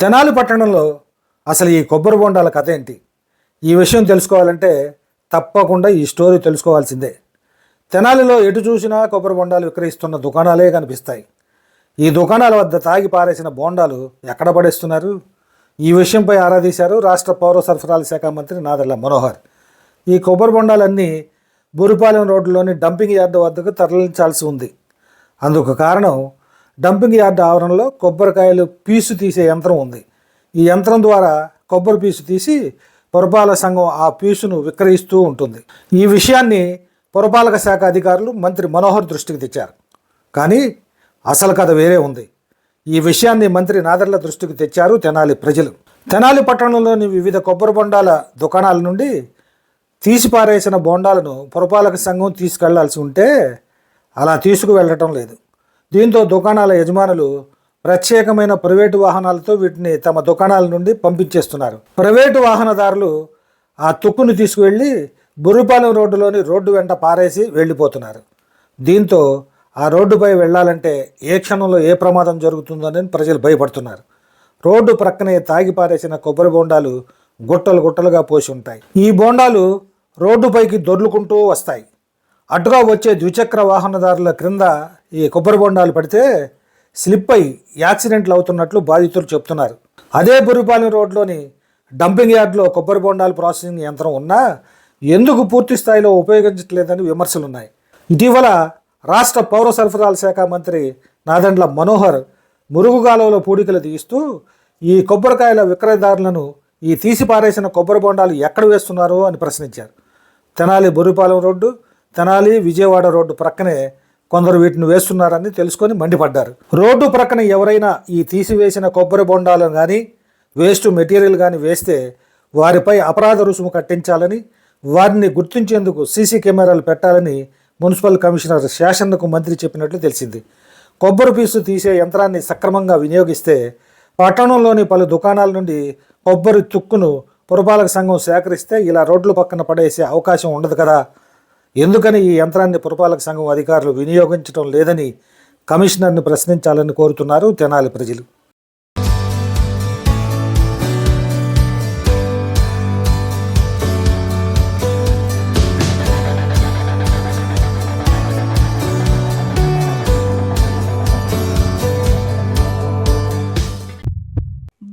తెనాలి పట్టణంలో అసలు ఈ కొబ్బరి బొండాల కథ ఏంటి? ఈ విషయం తెలుసుకోవాలంటే తప్పకుండా ఈ స్టోరీ తెలుసుకోవాల్సిందే. తెనాలిలో ఎటు చూసినా కొబ్బరి బొండాలు విక్రయిస్తున్న దుకాణాలే కనిపిస్తాయి. ఈ దుకాణాల వద్ద తాగి పారేసిన బోండాలు ఎక్కడ పడేస్తున్నారు? ఈ విషయంపై ఆరాధీశారు రాష్ట్ర పౌర సరఫరాల శాఖ మంత్రి నాదెళ్ళ మనోహర్. ఈ కొబ్బరి బొండాలన్నీ బురిపాలెం రోడ్డులోని డంపింగ్ యార్డు వద్దకు తరలించాల్సి ఉంది. అందుకు కారణం డంపింగ్ యార్డ్ ఆవరణలో కొబ్బరికాయలు పీసు తీసే యంత్రం ఉంది. ఈ యంత్రం ద్వారా కొబ్బరి పీసు తీసి పురపాలక సంఘం ఆ పీసును విక్రయిస్తూ ఉంటుంది. ఈ విషయాన్ని పురపాలక శాఖ అధికారులు మంత్రి మనోహర్ దృష్టికి తెచ్చారు. కానీ అసలు కథ వేరే ఉంది. ఈ విషయాన్ని మంత్రి నాదర్ల దృష్టికి తెచ్చారు తెనాలి ప్రజలు. తెనాలి పట్టణంలోని వివిధ కొబ్బరి బొండాల దుకాణాల నుండి తీసిపారేసిన బోండాలను పురపాలక సంఘం తీసుకెళ్ళాల్సి ఉంటే అలా తీసుకువెళ్ళటం లేదు. దీంతో దుకాణాల యజమానులు ప్రత్యేకమైన ప్రైవేటు వాహనాలతో వీటిని తమ దుకాణాల నుండి పంపించేస్తున్నారు. ప్రైవేటు వాహనదారులు ఆ తుక్కును తీసుకువెళ్ళి బుర్రిపాలెం రోడ్డులోని రోడ్డు వెంట పారేసి వెళ్ళిపోతున్నారు. దీంతో ఆ రోడ్డుపై వెళ్ళాలంటే ఏ క్షణంలో ఏ ప్రమాదం జరుగుతుందని ప్రజలు భయపడుతున్నారు. రోడ్డు ప్రక్కనే తాగి పారేసిన కొబ్బరి బోండాలు గుట్టలు గుట్టలుగా పోసి ఉంటాయి. ఈ బోండాలు రోడ్డుపైకి దొర్లుకుంటూ వస్తాయి. అటుగా వచ్చే ద్విచక్ర వాహనదారుల క్రింద ఈ కొబ్బరి బొండాలు పడితే స్లిప్ అయి యాక్సిడెంట్లు అవుతున్నట్లు బాధితులు చెప్తున్నారు. అదే బురిపాలెం రోడ్లోని డంపింగ్ యార్డ్లో కొబ్బరి బొండాలు ప్రాసెసింగ్ యంత్రం ఉన్నా ఎందుకు పూర్తి స్థాయిలో ఉపయోగించట్లేదని విమర్శలున్నాయి. ఇటీవల రాష్ట్ర పౌర సరఫరాల శాఖ మంత్రి నాదండ్ల మనోహర్ మురుగుగాలంలో పూడికలు తీస్తూ ఈ కొబ్బరికాయల విక్రయదారులను ఈ తీసి పారేసిన కొబ్బరి బొండాలు ఎక్కడ వేస్తున్నారో అని ప్రశ్నించారు. తెనాలి బొరిపాలెం రోడ్డు తెనాలి విజయవాడ రోడ్డు ప్రక్కనే కొందరు వీటిని వేస్తున్నారని తెలుసుకొని మండిపడ్డారు. రోడ్డు ప్రక్కన ఎవరైనా ఈ తీసివేసిన కొబ్బరి బొండాలను కానీ వేస్ట్ మెటీరియల్ కానీ వేస్తే వారిపై అపరాధ రుసుము కట్టించాలని వారిని గుర్తించేందుకు సీసీ కెమెరాలు పెట్టాలని మున్సిపల్ కమిషనర్ శాసనకు మంత్రి చెప్పినట్లు తెలిసింది. కొబ్బరి పీసు తీసే యంత్రాన్ని సక్రమంగా వినియోగిస్తే పట్టణంలోని పలు దుకాణాల నుండి కొబ్బరి తుక్కును పురపాలక సంఘం సేకరిస్తే ఇలా రోడ్ల పక్కన పడేసే అవకాశం ఉండదు కదా. ఎందుకని ఈ యంత్రాన్ని పురపాలక సంఘం అధికారులు వినియోగించడం లేదని కమిషనర్ను ప్రశ్నించాలని కోరుతున్నారు తెనాలి ప్రజలు.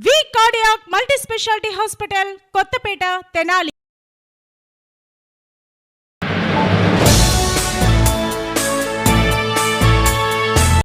V cardiac multi speciality hospital Kothapeta Tenali.